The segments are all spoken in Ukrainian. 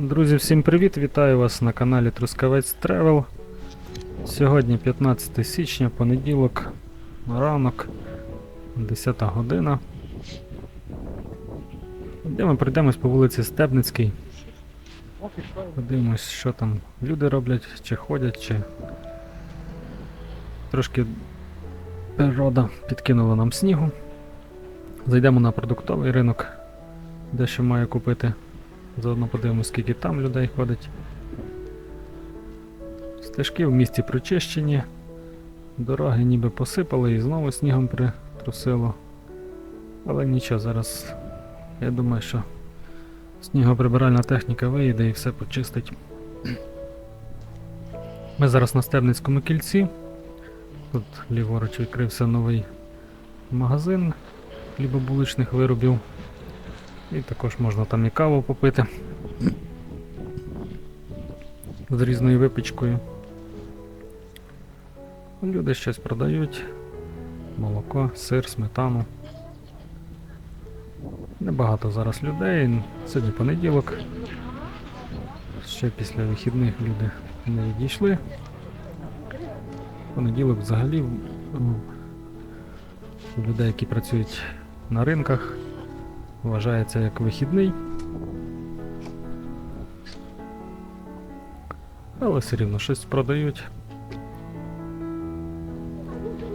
Друзі, всім привіт! Вітаю вас на каналі Трускавець Тревел. Сьогодні 15 січня, понеділок, ранок, 10 година. Де ми пройдемось по вулиці Стебницькій. Подивимось, що там люди роблять, чи ходять, чи трошки природа підкинула нам снігу. Зайдемо на продуктовий ринок, дещо маю купити. Заодно подивимось, скільки там людей ходить. Стежки в місті прочищені, дороги ніби посипали і знову снігом притрусило. Але нічого, зараз я думаю, що снігоприбиральна техніка виїде і все почистить. Ми зараз на Стебницькому кільці. Тут ліворуч відкрився новий магазин хлібобуличних виробів. І також можна там і каву попити. З різною випічкою. Люди щось продають. Молоко, сир, сметану. Небагато зараз людей. Сьогодні понеділок. Ще після вихідних люди не відійшли. Понеділок взагалі ну, людей, які працюють на ринках, вважається як вихідний. Але все рівно щось продають.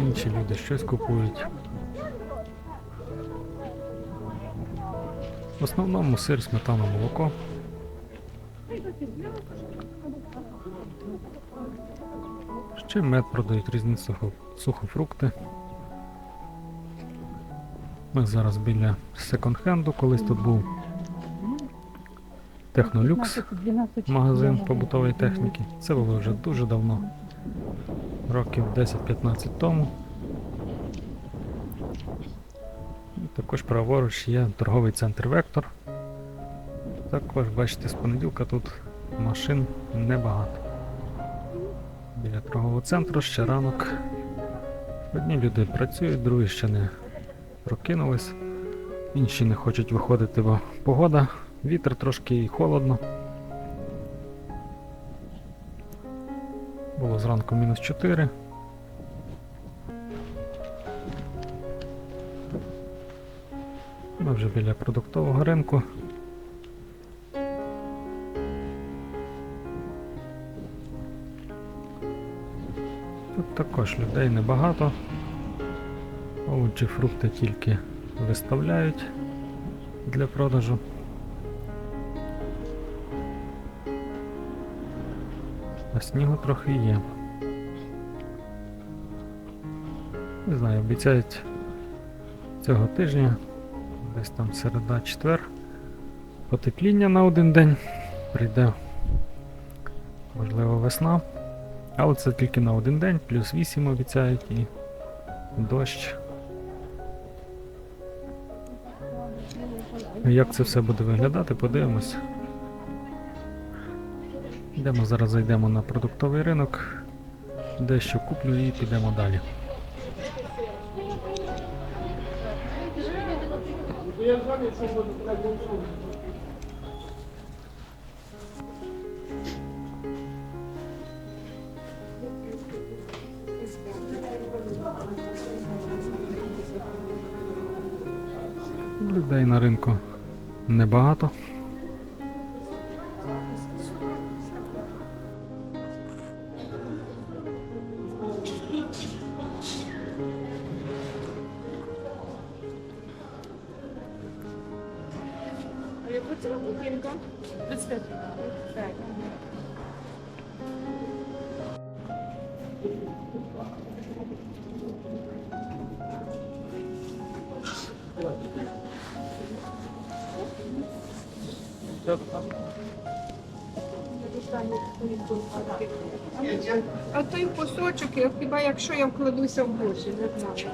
Інші люди щось купують. В основному сир, сметана, молоко. Ще мед продають різні сухо- сухофрукти. Ми зараз біля секонд-хенду, колись тут був Технолюкс, магазин побутової техніки. Це було вже дуже давно, років 10-15 тому. Також праворуч є торговий центр Вектор. Також, бачите, з понеділка тут машин небагато. Біля торгового центру ще ранок. Одні люди працюють, другі ще не прокинулись. Інші не хочуть виходити, бо погода, вітер трошки і холодно. Було зранку мінус 4. Ми вже біля продуктового ринку. Тут також людей небагато. Овочі, фрукти тільки виставляють для продажу. А снігу трохи є. Не знаю, обіцяють цього тижня, десь там середа четвер, потепління на один день. Прийде, можливо, весна. Але це тільки на один день, плюс 8 обіцяють і дощ. Як це все буде виглядати, подивимось. Йдемо зараз зайдемо на продуктовий ринок, дещо куплю і підемо далі. Людей на ринку небагато. А яку А той кусочок, я хіба якщо я вкладуся в гроші, не знаю.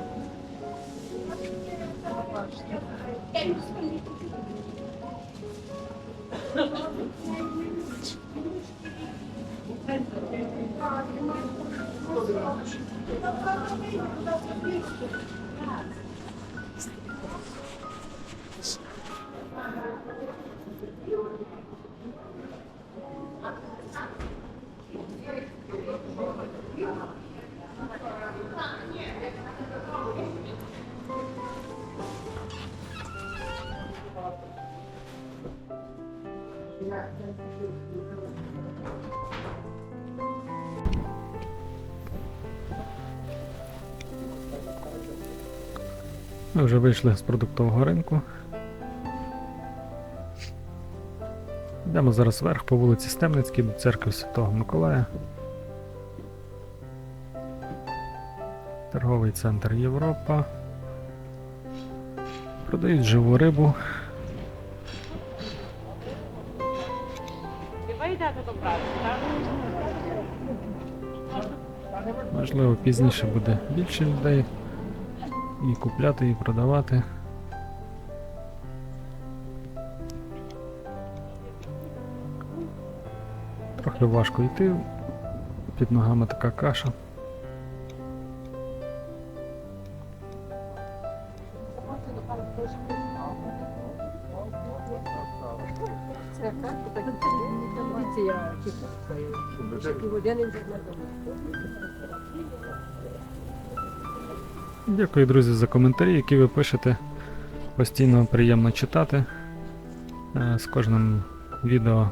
Ми вже вийшли з продуктового ринку. Йдемо зараз вверх по вулиці Стемницькій до церкви Святого Миколая. Торговий центр Європа. Продають живу рибу. Можливо, пізніше буде більше людей і купляти, і продавати. Трохи важко йти, під ногами така каша. Дякую, друзі, за коментарі, які ви пишете. Постійно приємно читати. Е, З кожним відео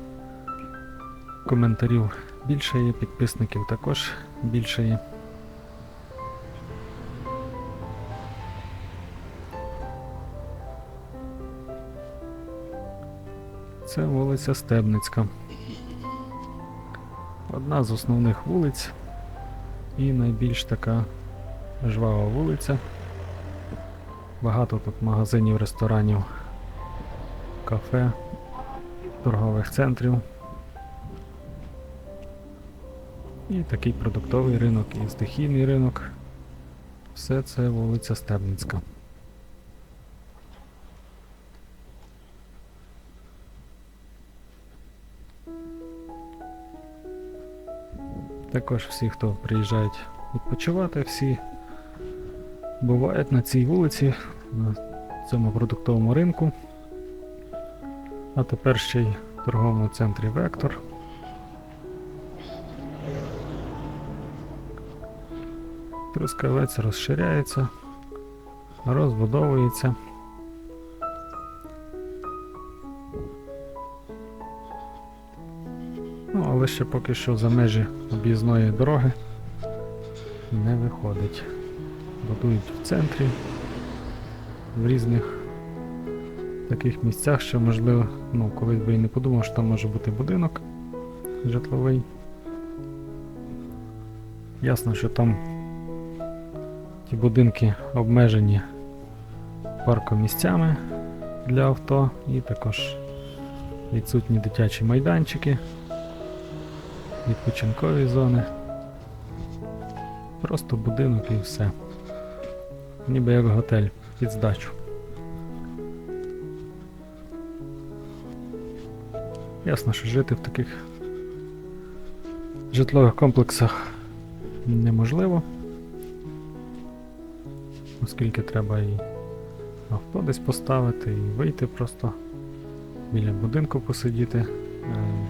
коментарів більше є, підписників також більше є. Це вулиця Стебницька. Одна з основних вулиць і найбільш така жвава вулиця. Багато тут магазинів, ресторанів, кафе, торгових центрів. І такий продуктовий ринок, і стихійний ринок. Все це вулиця Стебницька. Також всі, хто приїжджають відпочивати, всі бувають на цій вулиці, на цьому продуктовому ринку. А тепер ще й в торговому центрі Вектор. Трускавець розширяється, розбудовується. Ну, але ще поки що за межі об'їзної дороги не виходить. Будують в центрі, в різних таких місцях, що можливо, ну, колись би і не подумав, що там може бути будинок житловий. Ясно, що там ті будинки обмежені паркомісцями для авто і також відсутні дитячі майданчики, відпочинкові зони. Просто будинок і все. Ніби як готель під здачу. Ясно, що жити в таких житлових комплексах неможливо, оскільки треба і авто десь поставити, і вийти просто біля будинку посидіти. Е,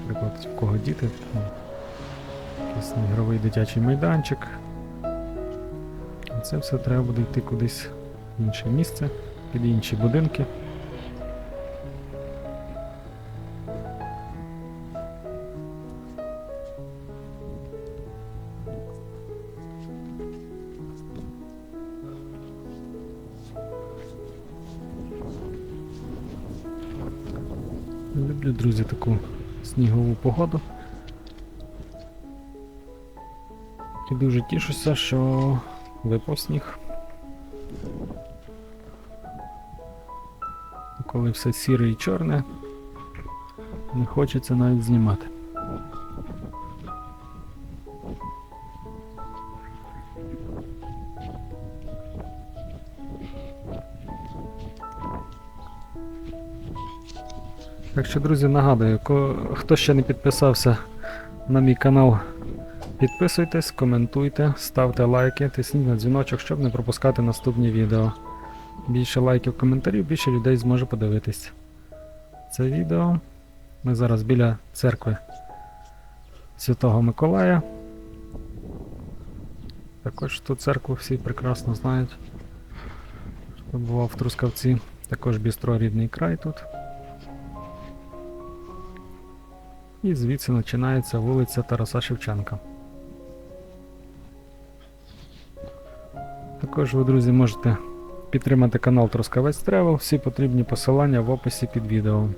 Наприклад, в кого діти, якийсь ігровий дитячий майданчик. Це все треба буде йти кудись в інше місце, під інші будинки. Люблю, друзі, таку снігову погоду. І дуже тішуся, що випав сніг. Коли все сіре і чорне, не хочеться навіть знімати. Так що, друзі, нагадую, хто ще не підписався на мій канал, підписуйтесь, коментуйте, ставте лайки, тисніть на дзвіночок, щоб не пропускати наступні відео. Більше лайків, коментарів, більше людей зможе подивитись. Це відео. Ми зараз біля церкви Святого Миколая. Також ту церкву всі прекрасно знають. Хто бував в Трускавці. Також бістро рідний край тут. І звідси починається вулиця Тараса Шевченка. Також ви, друзі, можете підтримати канал Трускавець Тревел. Всі потрібні посилання в описі під відео.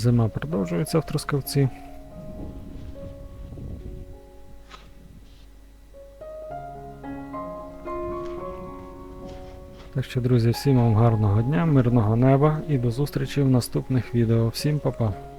Зима продовжується в Трускавці. Так що, друзі, всім вам гарного дня, мирного неба і до зустрічі в наступних відео. Всім па-па!